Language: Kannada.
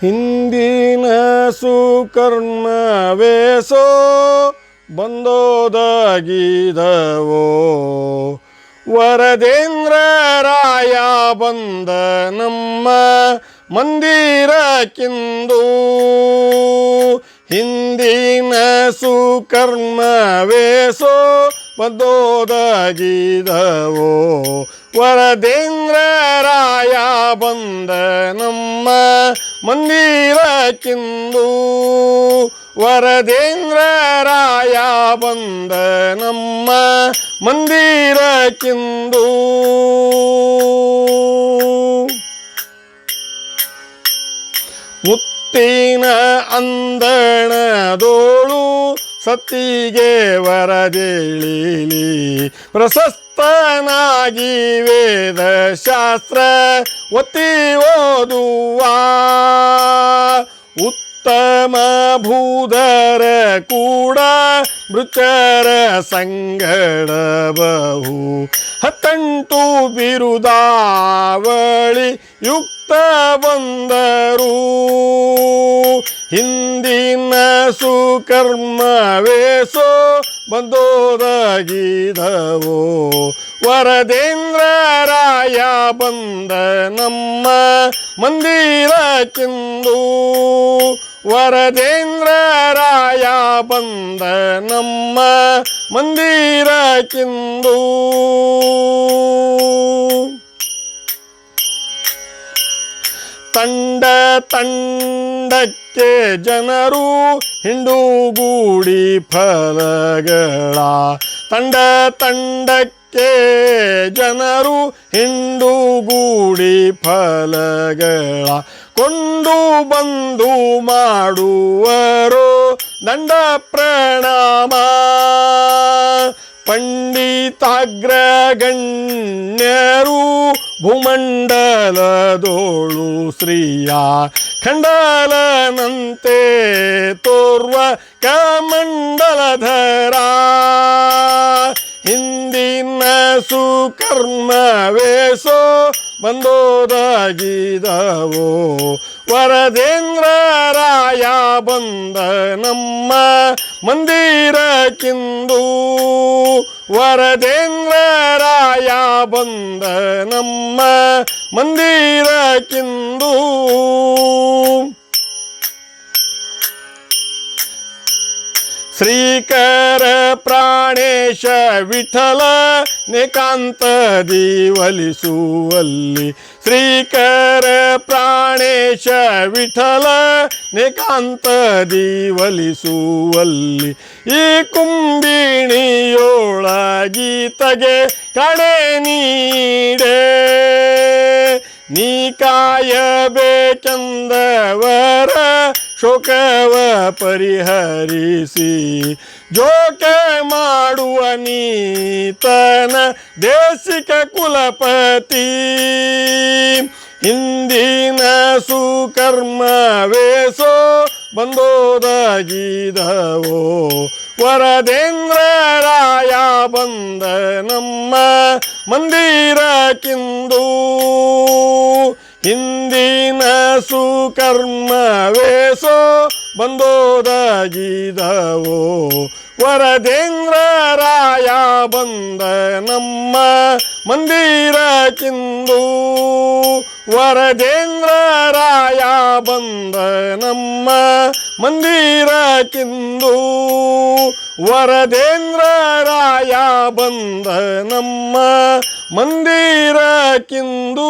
ಹಿಂದಿನ ಸುಕರ್ಮವೇಸೋ ಬಂದೋದಗಿದವೋ? ವರದೇಂದ್ರ ರಾಯ ಬಂದ ನಮ್ಮ ಮಂದಿರಕ್ಕಿಂದು. ಹಿಂದಿನ ಸುಕರ್ಮವೇಸೋ ಬಂದೋದಗಿದವೋ? ವರದೇಂದ್ರ ರಾಯ ಬಂದ ನಮ್ಮ ಮಂದಿರಕ್ಕಿಂದು. ವರದೇಂದ್ರ ರಾಯ ಬಂದ ನಮ್ಮ ಮಂದಿರ ಮಂದಿರಕ್ಕಿಂದು. ಮುತ್ತಿನ ಅಂದಣದೋಳು ಸತ್ತಿಗೆ ವರದೇಳಿಲಿ ಪ್ರಶಸ್ತನಾಗಿ ವೇದ ಶಾಸ್ತ್ರ ಒತ್ತಿ ಓದುವ. ಉತ್ತಮ ಭೂಧರ ಕೂಡ ಮೃತರ ಸಂಗಡ ಬಹು ಹತ್ತಂಟು ಬಿರುದಾವಳಿ ಯುಕ್ತ ಬಂದರು. ಹಿಂದಿನ ಸುಕರ್ಮವೇಸೋ ಬಂದೋದಗಿದವೋ ವರದೇಂದ್ರ ರಾಯ ಬಂದ ನಮ್ಮ ಮಂದಿರಕ್ಕಿಂದು ವರದೇಂದ್ರ ರಾಯ ಬಂದ ನಮ್ಮ ತಂಡ ತಂಡ ತಂಡಕ್ಕೆ ಜನರು ಹಿಂಡುಗೂಡಿ ಫಲಗಳ ತಂಡ ತಂಡಕ್ಕೆ ಜನರು ಹಿಂಡುಗೂಡಿ ಫಲಗಳ ಕೊಂಡು ಬಂದು ಮಾಡುವರು ದಂಡ ಪ್ರಣಾಮ. ಪಂಡಿತಾಗ್ರಗಣ್ಯರು ಭೂಮಂಡಲದೋಳು ಶ್ರೀಯ ಖಂಡಲನಂತೆ ತೋರ್ವ ಕಮಂಡಲಧರ ಹಿಂದಿನ ಸುಕರ್ಮವೇಸೋ ಬಂದೋದಗಿದವೋ ವರದೇಂದ್ರ ರಾಯ ಬಂದ ನಮ್ಮ ಮಂದಿರಕ್ಕಿಂದು ವರದೇಂದ್ರ ರಾಯ ಬಂದ ನಮ್ಮ ಮಂದಿರಕ್ಕಿಂದು ಶ್ರೀಕರ ಪ್ರಾಣೇಶ ವಿಠಲ ನಿಕಾಂತ ದೀವಲಿಸುವಲ್ಲಿ ಶ್ರೀಕರ ಪ್ರಾಣೇಶ ವಿಠಲ ನಿಕಾಂತ ದೀವಲಿಸುವಲ್ಲಿ ಈ ಕುಂಬಿಣಿಯೋಳಗೀತಗೆ ಕಡೆ ನೀಡೆ. ನೀ ಕಾಯಬೇಕೆಂದವರ ಶೋಕವ ಪರಿಹರಿಸಿ, ಜೋಕೆ ಮಾಡುವ ನೀತನ ದೇಶಿಕ ಕುಲಪತಿ. ಹಿಂದಿನ ಸುಕರ್ಮವೇಸೋ ಬಂದೋದಾಗಿದವೋ, ವರದೇಂದ್ರ ರಾಯ ಬಂದ ನಮ್ಮ ಮಂದಿರಕ್ಕಿಂದು. ಹಿಂದಿನ ಸುಕರ್ಮವೇಸೋ ಬಂದೋದಗಿದವೋ. ವರದೇಂದ್ರ ರಾಯ ಬಂದ ನಮ್ಮ ಮಂದಿರಕ್ಕಿಂದು ವರದೇಂದ್ರ ರಾಯ ಬಂದ ನಮ್ಮ ಮಂದಿರಕ್ಕಿಂದು ವರದೇಂದ್ರ ರಾಯ ಬಂದ ನಮ್ಮ ಮಂದಿರಕ್ಕಿಂದು